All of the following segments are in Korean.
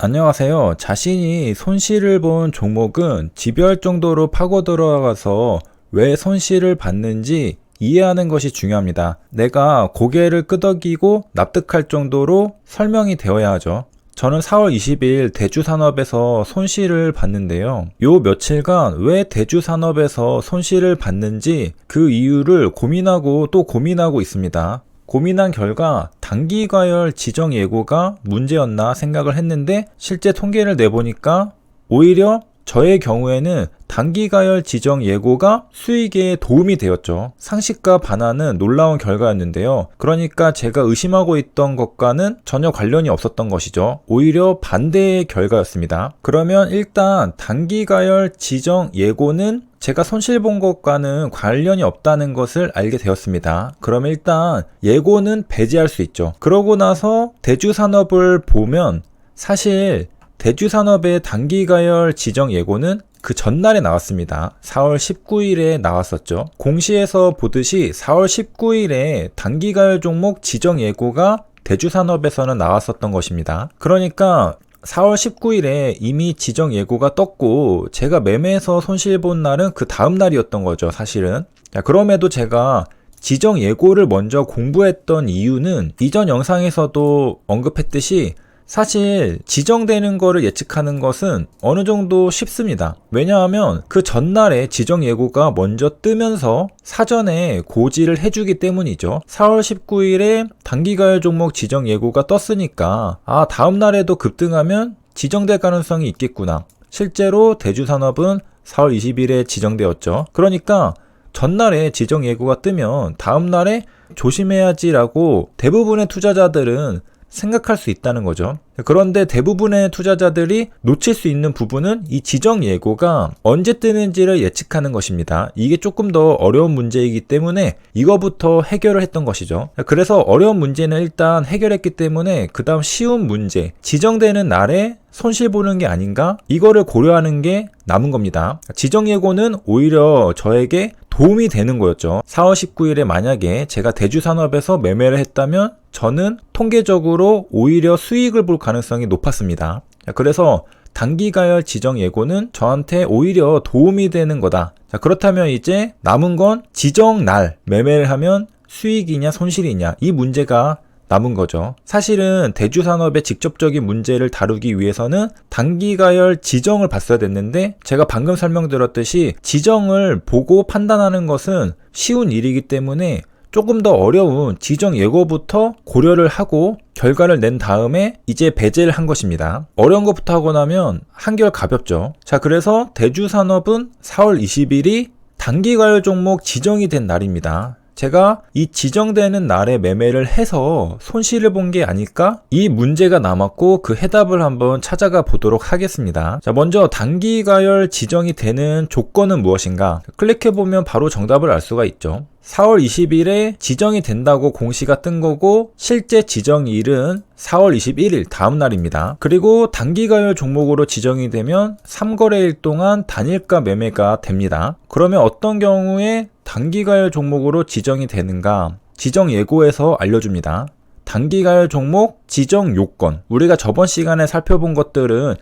안녕하세요. 자신이 손실을 본 종목은 지배할 정도로 파고 들어가서 왜 손실을 받는지 이해하는 것이 중요합니다. 내가 고개를 끄덕이고 납득할 정도로 설명이 되어야 하죠. 저는 4월 20일 대주산업에서 손실을 봤는데요. 요 며칠간 왜 대주산업에서 손실을 받는지 그 이유를 고민하고 또 고민하고 있습니다. 고민한 결과 단기 과열 지정 예고가 문제였나 생각을 했는데 실제 통계를 내보니까 오히려 저의 경우에는 단기 가열 지정 예고가 수익에 도움이 되었죠. 상식과 반하는 놀라운 결과였는데요. 그러니까 제가 의심하고 있던 것과는 전혀 관련이 없었던 것이죠. 오히려 반대의 결과였습니다. 그러면 일단 단기 가열 지정 예고는 제가 손실 본 것과는 관련이 없다는 것을 알게 되었습니다. 그럼 일단 예고는 배제할 수 있죠. 그러고 나서 대주산업을 보면 사실 대주산업의 단기 가열 지정 예고는 그 전날에 나왔습니다. 4월 19일에 나왔었죠. 공시에서 보듯이 4월 19일에 단기 가열 종목 지정 예고가 대주산업에서는 나왔었던 것입니다. 그러니까 4월 19일에 이미 지정 예고가 떴고 제가 매매해서 손실 본 날은 그 다음 날이었던 거죠, 사실은. 자, 그럼에도 제가 지정 예고를 먼저 공부했던 이유는 이전 영상에서도 언급했듯이 사실 지정되는 거를 예측하는 것은 어느 정도 쉽습니다. 왜냐하면 그 전날에 지정 예고가 먼저 뜨면서 사전에 고지를 해주기 때문이죠. 4월 19일에 단기가열 종목 지정 예고가 떴으니까 아 다음 날에도 급등하면 지정될 가능성이 있겠구나. 실제로 대주산업은 4월 20일에 지정되었죠. 그러니까 전날에 지정 예고가 뜨면 다음 날에 조심해야지라고 대부분의 투자자들은 생각할 수 있다는 거죠. 그런데 대부분의 투자자들이 놓칠 수 있는 부분은 이 지정 예고가 언제 뜨는지를 예측하는 것입니다. 이게 조금 더 어려운 문제이기 때문에 이거부터 해결을 했던 것이죠. 그래서 어려운 문제는 일단 해결했기 때문에 그 다음 쉬운 문제, 지정되는 날에 손실 보는 게 아닌가? 이거를 고려하는 게 남은 겁니다. 지정 예고는 오히려 저에게 도움이 되는 거였죠. 4월 19일에 만약에 제가 대주산업에서 매매를 했다면 저는 통계적으로 오히려 수익을 볼 가능성이 높았습니다. 그래서 단기 가열 지정 예고는 저한테 오히려 도움이 되는 거다. 자, 그렇다면 이제 남은 건 지정 날 매매를 하면 수익이냐 손실이냐 이 문제가 남은 거죠. 사실은 대주 산업의 직접적인 문제를 다루기 위해서는 단기 가열 지정을 봤어야 됐는데 제가 방금 설명드렸듯이 지정을 보고 판단하는 것은 쉬운 일이기 때문에 조금 더 어려운 지정 예고부터 고려를 하고 결과를 낸 다음에 이제 배제를 한 것입니다. 어려운 것부터 하고 나면 한결 가볍죠. 자, 그래서 대주산업은 4월 20일이 단기가열 종목 지정이 된 날입니다. 제가 이 지정되는 날에 매매를 해서 손실을 본 게 아닐까? 이 문제가 남았고 그 해답을 한번 찾아가 보도록 하겠습니다. 자, 먼저 단기 가열 지정이 되는 조건은 무엇인가? 클릭해 보면 바로 정답을 알 수가 있죠. 4월 20일에 지정이 된다고 공시가 뜬 거고 실제 지정일은 4월 21일 다음 날입니다. 그리고 단기가열 종목으로 지정이 되면 3거래일 동안 단일가 매매가 됩니다. 그러면 어떤 경우에 단기가열 종목으로 지정이 되는가? 지정 예고에서 알려줍니다. 단기가열 종목 지정 요건. 우리가 저번 시간에 살펴본 것들은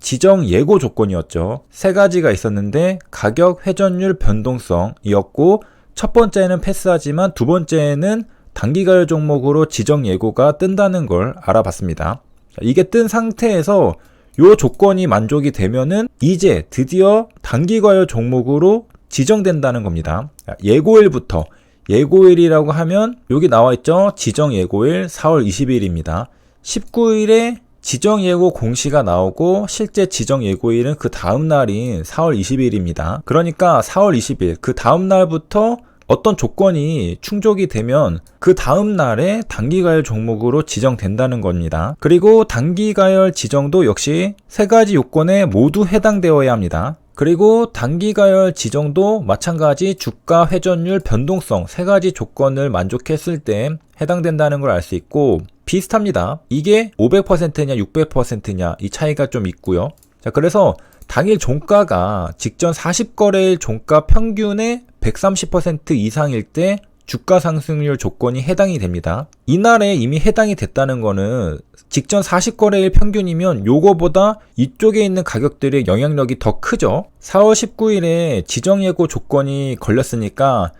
지정 예고 조건이었죠. 세 가지가 있었는데 가격 회전율 변동성이었고 첫 번째는 패스하지만 두 번째는 단기가열 종목으로 지정 예고가 뜬다는 걸 알아봤습니다. 이게 뜬 상태에서 요 조건이 만족이 되면은 이제 드디어 단기가열 종목으로 지정된다는 겁니다. 예고일부터 예고일이라고 하면 여기 나와 있죠. 지정 예고일 4월 20일입니다. 19일에 지정 예고 공시가 나오고 실제 지정 예고일은 그 다음 날인 4월 20일입니다. 그러니까 4월 20일 그 다음 날부터 어떤 조건이 충족이 되면 그 다음 날에 단기가열 종목으로 지정된다는 겁니다. 그리고 단기가열 지정도 역시 세 가지 요건에 모두 해당되어야 합니다. 그리고 단기가열 지정도 마찬가지 주가 회전율 변동성 세 가지 조건을 만족했을 때 해당된다는 걸 알 수 있고 비슷합니다. 이게 500%냐 600%냐 이 차이가 좀 있고요. 자, 그래서 당일 종가가 직전 40거래일 종가 평균의 130% 이상일 때 주가 상승률 조건이 해당이 됩니다. 이날에 이미 해당이 됐다는 거는 직전 40거래일 평균이면 요거보다 이쪽에 있는 가격들의 영향력이 더 크죠. 4월 19일에 지정 예고 조건이 걸렸으니까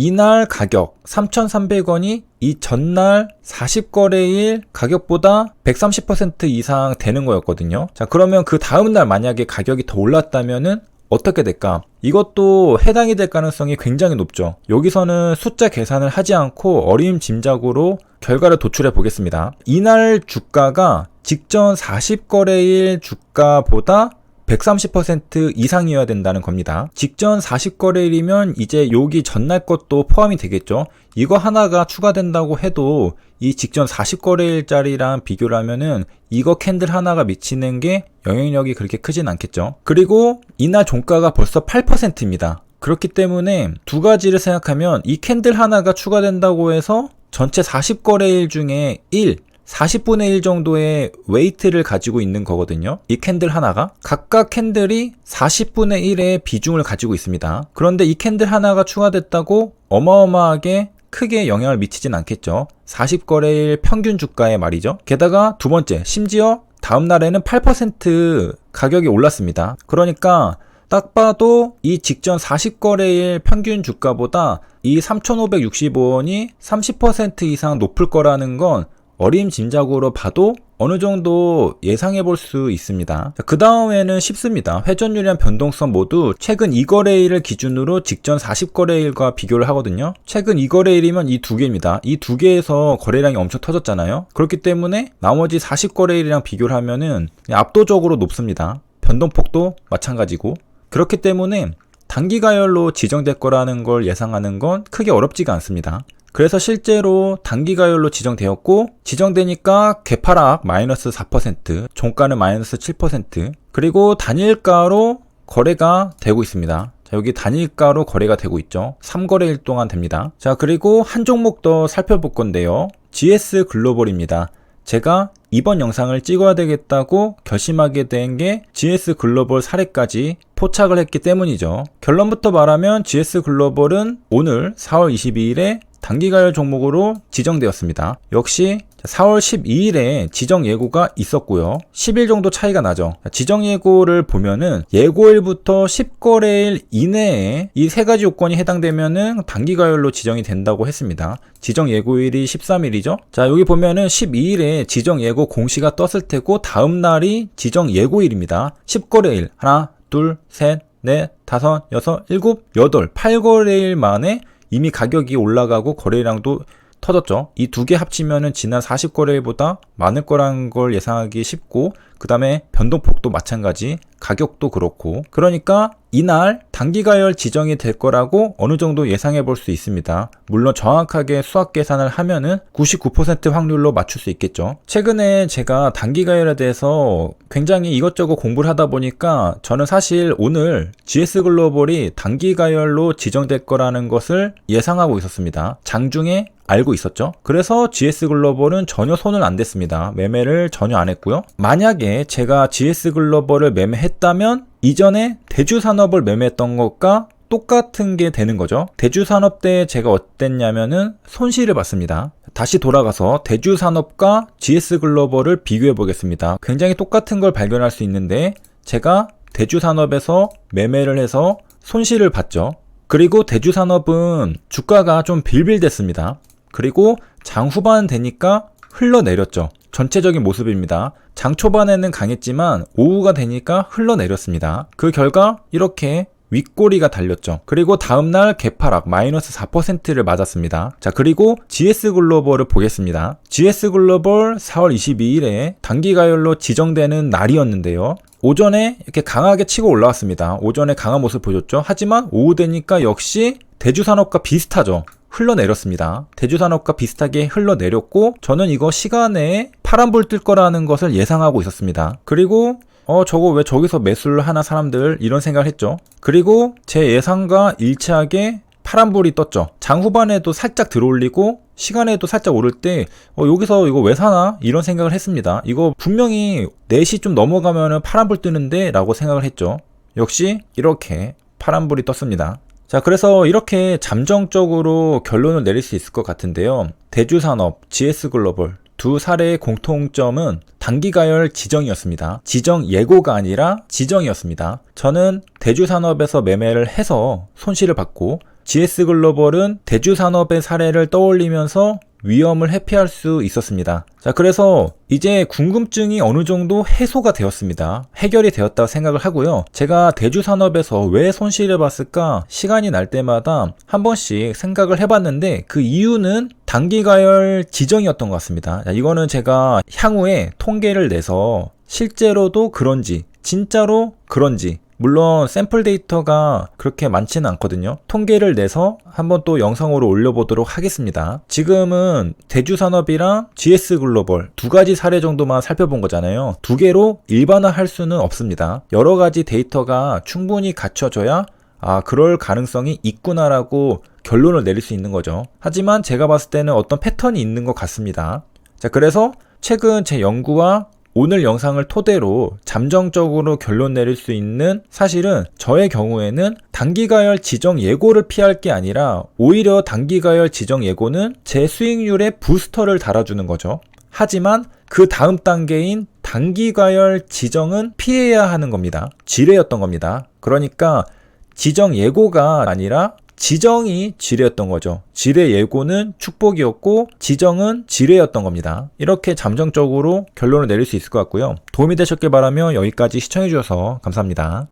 이날 가격 3,300원이 이 전날 40거래일 가격보다 130% 이상 되는 거였거든요. 자, 그러면 그 다음날 만약에 가격이 더 올랐다면은 어떻게 될까? 이것도 해당이 될 가능성이 굉장히 높죠. 여기서는 숫자 계산을 하지 않고 어림짐작으로 결과를 도출해 보겠습니다. 이날 주가가 직전 40거래일 주가보다 130% 이상이어야 된다는 겁니다. 직전 40거래일이면 이제 여기 전날 것도 포함이 되겠죠. 이거 하나가 추가된다고 해도 이 직전 40거래일짜리랑 비교를 하면은 이거 캔들 하나가 미치는 게 영향력이 그렇게 크진 않겠죠. 그리고 이날 종가가 벌써 8%입니다. 그렇기 때문에 두 가지를 생각하면 이 캔들 하나가 추가된다고 해서 전체 40거래일 중에 1, 40분의 1 정도의 웨이트를 가지고 있는 거거든요. 이 캔들 하나가. 각각 캔들이 40분의 1의 비중을 가지고 있습니다. 그런데 이 캔들 하나가 추가됐다고 어마어마하게 크게 영향을 미치진 않겠죠. 40거래일 평균 주가에 말이죠. 게다가 두 번째, 심지어 다음 날에는 8% 가격이 올랐습니다. 그러니까 딱 봐도 이 직전 40거래일 평균 주가보다 이 3,560원이 30% 이상 높을 거라는 건 어림짐작으로 봐도 어느 정도 예상해 볼 수 있습니다. 그 다음에는 쉽습니다. 회전율이랑 변동성 모두 최근 2거래일을 기준으로 직전 40거래일과 비교를 하거든요. 최근 2거래일이면 이 두 개입니다. 이 두 개에서 거래량이 엄청 터졌잖아요. 그렇기 때문에 나머지 40거래일이랑 비교를 하면은 압도적으로 높습니다. 변동폭도 마찬가지고. 그렇기 때문에 단기 가열로 지정될 거라는 걸 예상하는 건 크게 어렵지가 않습니다. 그래서 실제로 단기 가열로 지정되었고 지정되니까 개파락 마이너스 4% 종가는 마이너스 7% 그리고 단일가로 거래가 되고 있습니다. 자, 여기 단일가로 거래가 되고 있죠. 3거래일 동안 됩니다. 자, 그리고 한 종목 더 살펴볼 건데요. GS 글로벌입니다. 제가 이번 영상을 찍어야 되겠다고 결심하게 된 게 GS 글로벌 사례까지 포착을 했기 때문이죠. 결론부터 말하면 GS 글로벌은 오늘 4월 22일에 단기가열 종목으로 지정되었습니다. 역시 4월 12일에 지정 예고가 있었고요. 10일 정도 차이가 나죠. 지정 예고를 보면은 예고일부터 10거래일 이내에 이 세 가지 요건이 해당되면은 단기가열로 지정이 된다고 했습니다. 지정 예고일이 13일이죠. 자, 여기 보면은 12일에 지정 예고 공시가 떴을 테고 다음 날이 지정 예고일입니다. 10거래일 하나, 둘, 셋, 넷, 다섯, 여섯, 일곱, 여덟, 8거래일 만에 이미 가격이 올라가고 거래량도 터졌죠. 이 두 개 합치면은 지난 40거래일보다 많을 거라는 걸 예상하기 쉽고 그 다음에 변동폭도 마찬가지 가격도 그렇고 그러니까 이날 단기가열 지정이 될 거라고 어느 정도 예상해 볼 수 있습니다. 물론 정확하게 수학 계산을 하면은 99% 확률로 맞출 수 있겠죠. 최근에 제가 단기가열에 대해서 굉장히 이것저것 공부를 하다 보니까 저는 사실 오늘 GS 글로벌이 단기가열로 지정될 거라는 것을 예상하고 있었습니다. 장중에 알고 있었죠. 그래서 GS 글로벌은 전혀 손을 안 댔습니다. 매매를 전혀 안 했고요. 만약에 제가 GS 글로벌을 매매 했다면 이전에 대주 산업을 매매했던 것과 똑같은 게 되는 거죠. 대주 산업 때 제가 어땠냐면은 손실을 봤습니다. 다시 돌아가서 대주 산업과 GS 글로벌을 비교해 보겠습니다. 굉장히 똑같은 걸 발견할 수 있는데 제가 대주 산업에서 매매를 해서 손실을 봤죠. 그리고 대주 산업은 주가가 좀 빌빌댔습니다. 그리고 장 후반 되니까 흘러내렸죠. 전체적인 모습입니다. 장 초반에는 강했지만 오후가 되니까 흘러내렸습니다. 그 결과 이렇게 윗꼬리가 달렸죠. 그리고 다음날 개파락 마이너스 4%를 맞았습니다. 자, 그리고 GS 글로벌을 보겠습니다. GS 글로벌 4월 22일에 단기 가열로 지정되는 날이었는데요. 오전에 이렇게 강하게 치고 올라왔습니다. 오전에 강한 모습 보였죠. 하지만 오후 되니까 역시 대주산업과 비슷하죠. 흘러내렸습니다. 대주산업과 비슷하게 흘러내렸고 저는 이거 시간에 파란불 뜰 거라는 것을 예상하고 있었습니다. 그리고 어 저거 왜 저기서 매수를 하나 사람들 이런 생각을 했죠. 그리고 제 예상과 일치하게 파란불이 떴죠. 장 후반에도 살짝 들어올리고 시간에도 살짝 오를 때 어, 여기서 이거 왜 사나 이런 생각을 했습니다. 이거 분명히 4시 좀 넘어가면은 파란불 뜨는데 라고 생각을 했죠. 역시 이렇게 파란불이 떴습니다. 자, 그래서 이렇게 잠정적으로 결론을 내릴 수 있을 것 같은데요. 대주산업, GS글로벌 두 사례의 공통점은 단기가열 지정이었습니다. 지정 예고가 아니라 지정이었습니다. 저는 대주산업에서 매매를 해서 손실을 받고 GS글로벌은 대주 산업의 사례를 떠올리면서 위험을 회피할 수 있었습니다. 자, 그래서 이제 궁금증이 어느 정도 해소가 되었습니다. 해결이 되었다고 생각을 하고요. 제가 대주 산업에서 왜 손실을 봤을까 시간이 날 때마다 한 번씩 생각을 해봤는데 그 이유는 단기가열 지정이었던 것 같습니다. 자, 이거는 제가 향후에 통계를 내서 실제로도 그런지 진짜로 그런지 물론 샘플 데이터가 그렇게 많지는 않거든요. 통계를 내서 한번 또 영상으로 올려보도록 하겠습니다. 지금은 대주산업이랑 GS글로벌 두 가지 사례 정도만 살펴본 거잖아요. 두 개로 일반화할 수는 없습니다. 여러 가지 데이터가 충분히 갖춰져야 아, 그럴 가능성이 있구나라고 결론을 내릴 수 있는 거죠. 하지만 제가 봤을 때는 어떤 패턴이 있는 것 같습니다. 자, 그래서 최근 제 연구와 오늘 영상을 토대로 잠정적으로 결론 내릴 수 있는 사실은 저의 경우에는 단기가열 지정 예고를 피할 게 아니라 오히려 단기가열 지정 예고는 제 수익률에 부스터를 달아주는 거죠. 하지만 그 다음 단계인 단기가열 지정은 피해야 하는 겁니다. 지뢰였던 겁니다. 그러니까 지정 예고가 아니라 지정이 지뢰였던 거죠. 지뢰 예고는 축복이었고 지정은 지뢰였던 겁니다. 이렇게 잠정적으로 결론을 내릴 수 있을 것 같고요. 도움이 되셨길 바라며 여기까지 시청해 주셔서 감사합니다.